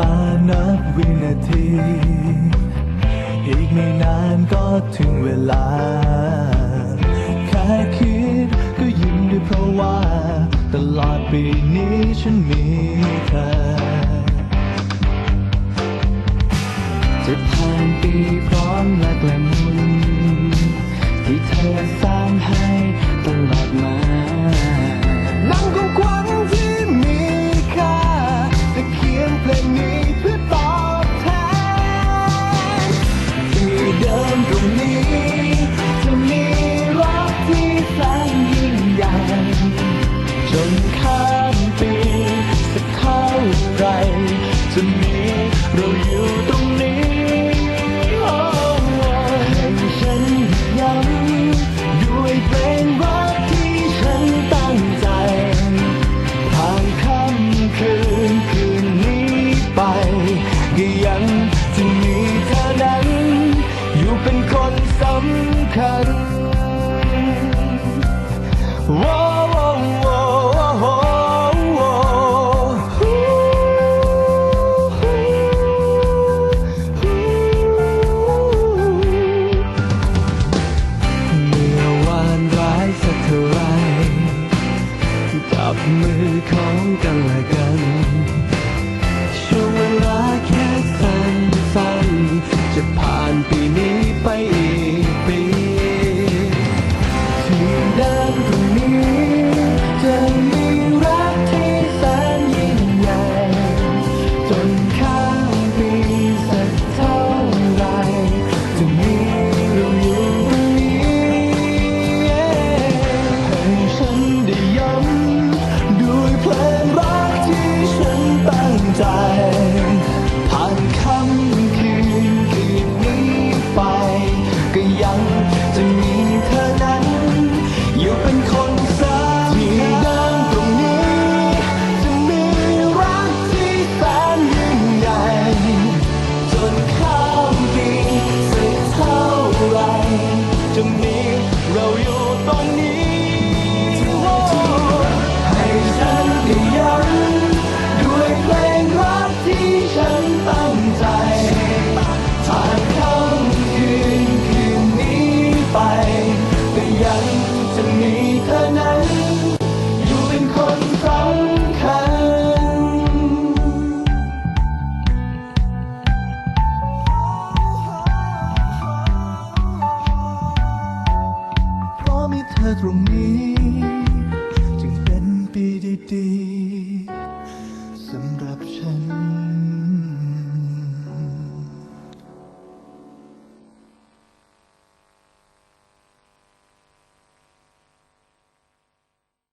ตานับวินาที อีกไม่นานก็ถึงเวลา แค่คิดก็ยิ้มได้เพราะว่า ตลอดปีนี้ฉันมีเธอ จะผ่านปีพร้อมและกละมุนที่เธอสร้างให้ตลอดมา นำของขวัญ ก็ยังจะมีเธอนั้น อยู่เป็นคนสำคัญว้าวว้าวว้าวว้าวเมื่อวานร้ายสักเท่าไรจับมือของกันและกัน จะผ่านปีนี้ไปอีกปีที่เดิมตรงนี้จะมีรักที่แสนยิ่งใหญ่จนข้ามปีสักเท่าไหรจะมีเราอยู่ตรงนี้ให้ฉันได้ย้ำด้วยเพลงรักที่ฉันตั้งใจ มีเธอนั้น อยู่เป็นคนสำคัญ เพราะมีเธอตรงนี้ จึงเป็นปีดีๆ